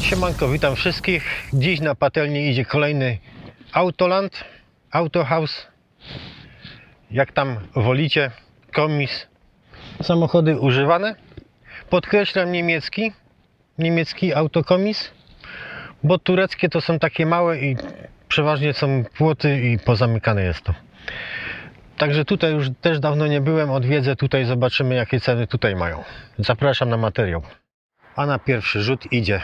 Siemanko, witam wszystkich. Dziś na patelnię idzie kolejny Autoland, Autohouse. Jak tam wolicie, komis. Samochody używane. Podkreślam niemiecki, niemiecki autokomis, bo tureckie to są takie małe i przeważnie są płoty i pozamykane jest to. Także tutaj już też dawno nie byłem, odwiedzę tutaj, zobaczymy jakie ceny tutaj mają. Zapraszam na materiał. A na pierwszy rzut idzie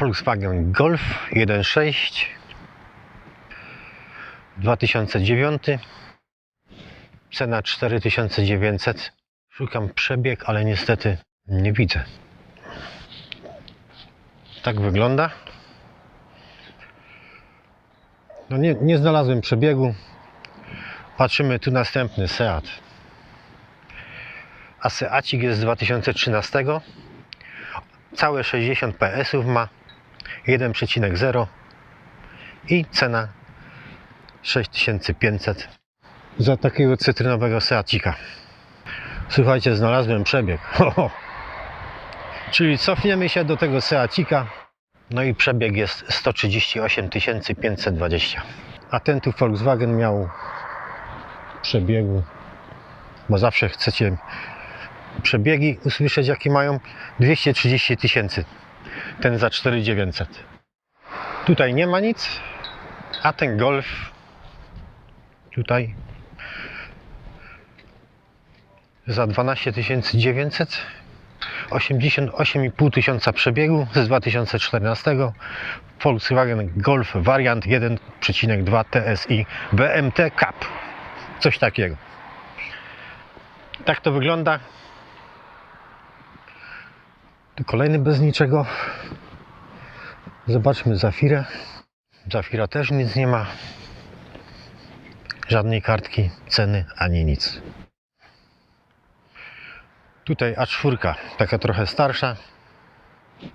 Volkswagen Golf 1.6 2009 cena 4900 szukam przebieg, ale niestety nie widzę. Tak wygląda. No nie, nie znalazłem przebiegu. Patrzymy tu następny Seat. A Seacik jest z 2013 całe 60 PS-ów ma 1,0 i cena 6500 za takiego cytrynowego Seacika. Słuchajcie, znalazłem przebieg. Ho, ho. Czyli cofniemy się do tego Seacika. No i przebieg jest 138 520. A ten tu Volkswagen miał przebiegu, bo zawsze chcecie przebiegi usłyszeć jakie mają 230 tysięcy ten za 4900 tutaj nie ma nic a ten Golf tutaj za 12 900 88,5 tysiąca przebiegu z 2014 Volkswagen Golf wariant 1,2 TSI BMT Cup. Coś takiego. Tak to wygląda kolejny bez niczego. Zobaczmy Zafirę. Zafira też nic nie ma. Żadnej kartki, ceny ani nic. Tutaj A4, taka trochę starsza.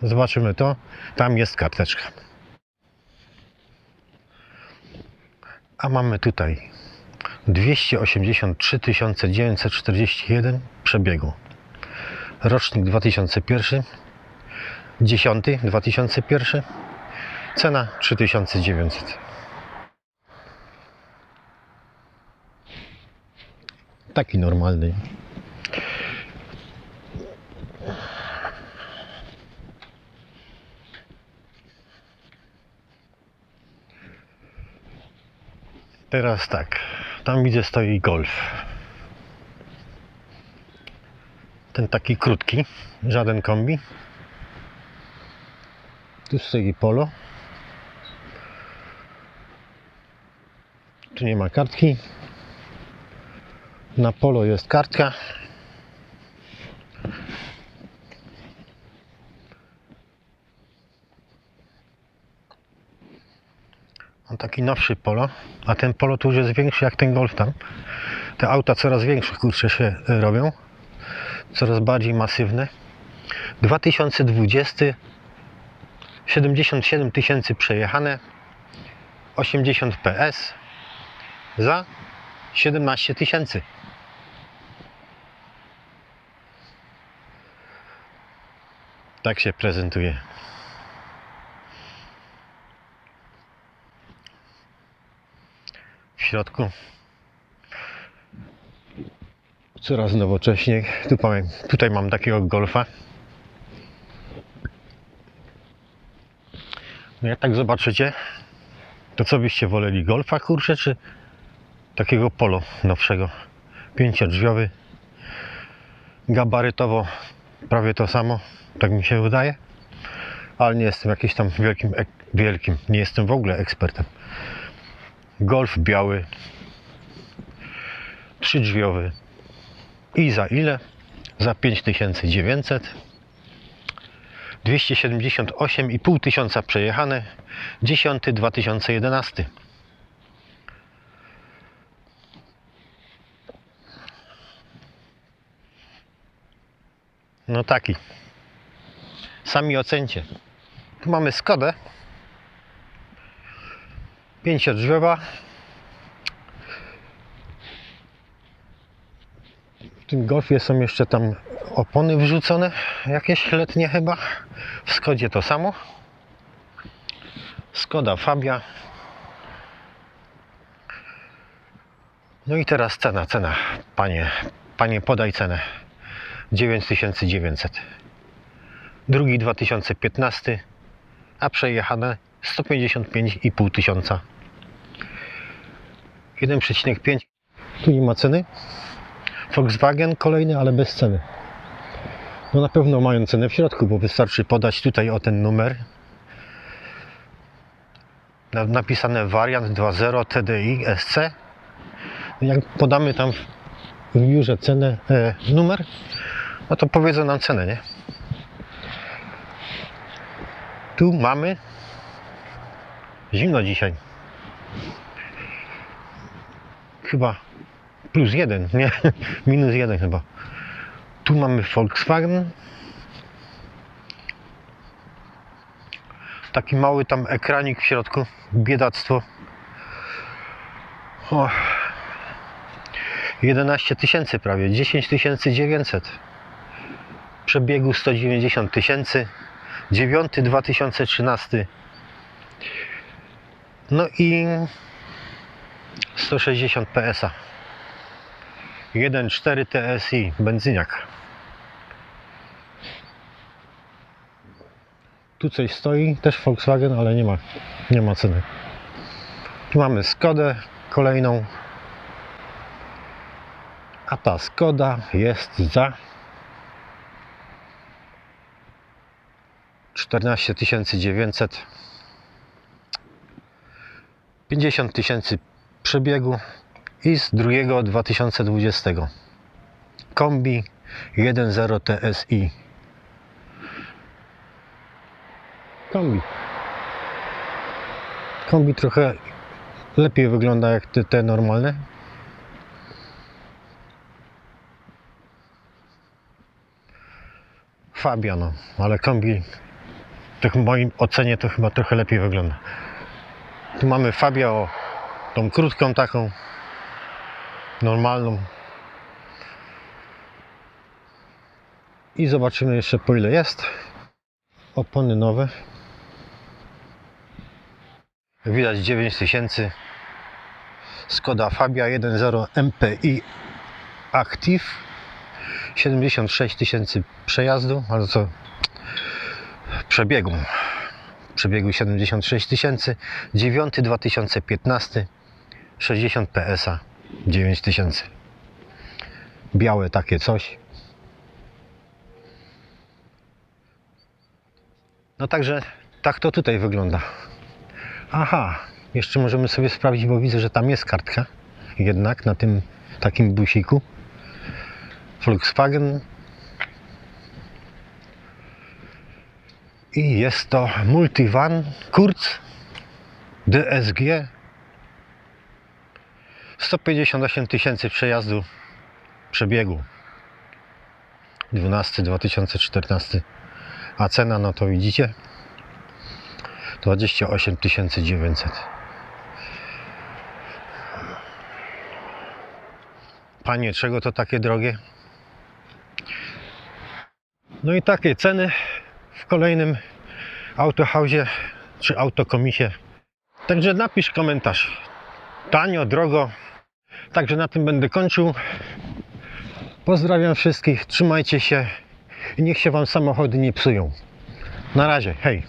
Zobaczymy to. Tam jest karteczka. A mamy tutaj 283 941 przebiegu rocznik 2001 10 2001 cena 3900 taki normalny. Teraz tak tam widzę stoi golf ten taki krótki, żaden kombi. Tu stoi polo. Tu nie ma kartki. Na polo jest kartka. Mam taki nowszy polo, a ten polo tu już jest większy jak ten golf tam. Te auta coraz większe kurczę się y, robią coraz bardziej masywne. 2020 77 tysięcy przejechane, 80 PS za 17 tysięcy. Tak się prezentuje. W środku coraz nowocześniej. Tu powiem, tutaj mam takiego golfa. No jak tak zobaczycie, to co byście woleli? Golfa kurczę, czy takiego polo nowszego? Pięciodrzwiowy. Gabarytowo prawie to samo, tak mi się wydaje. Ale nie jestem jakimś tam wielkim, wielkim, nie jestem w ogóle ekspertem. Golf biały, trzydrzwiowy, i za ile? Za 5900. 278,5 tysiąca przejechane. 10 2011. No taki. Sami ocencie. Tu mamy Skodę. Pięciodrzwiowa. W tym golfie są jeszcze tam opony wrzucone, jakieś letnie chyba. W Skodzie to samo. Skoda Fabia. No i teraz cena, cena. Panie, panie podaj cenę. 9900. Drugi 2015, a przejechane 155,5 tysiąca. 1,5. Tu nie ma ceny. Volkswagen kolejny, ale bez ceny. No na pewno mają cenę w środku, bo wystarczy podać tutaj o ten numer. Na- Napisane wariant 2.0 TDI SC. Jak podamy tam w biurze cenę, e, numer, no to powiedzą nam cenę, nie? Tu mamy zimno dzisiaj. Chyba plus jeden, nie? Minus jeden chyba. Tu mamy Volkswagen. Taki mały tam ekranik w środku. Biedactwo. O. 11 tysięcy prawie, 10 900. Przebiegu 190 tysięcy. 9 2013. No i 160 PS-a. 1.4 TSI, benzyniak. Tu coś stoi, też Volkswagen, ale nie ma, nie ma ceny. Tu mamy Skodę kolejną. A ta Skoda jest za 14 900 50 tysięcy przebiegu i z drugiego 2020 kombi 1.0 TSI kombi. Kombi trochę lepiej wygląda jak te, te normalne. Fabia no, ale kombi w moim ocenie to chyba trochę lepiej wygląda. Tu mamy Fabia o tą krótką taką normalną. I zobaczymy jeszcze po ile jest. Opony nowe. Widać 9000 Skoda Fabia 1.0 MPI Active. 76 tysięcy przejazdu, ale co? Przebiegu przebiegu 76 tysięcy. 9 2015 60 PSA 9000 białe takie coś. No także tak to tutaj wygląda. Aha jeszcze możemy sobie sprawdzić bo widzę, że tam jest kartka. Jednak na tym takim busiku. Volkswagen. I jest to Multivan Kurz DSG 158 tysięcy przejazdu przebiegu 12 2014 a cena no to widzicie 28 900 Panie, czego to takie drogie? No i takie ceny w kolejnym autohausie czy autokomisie. Także napisz komentarz. Tanio, drogo. Także na tym będę kończył. Pozdrawiam wszystkich, trzymajcie się i niech się Wam samochody nie psują. Na razie, hej.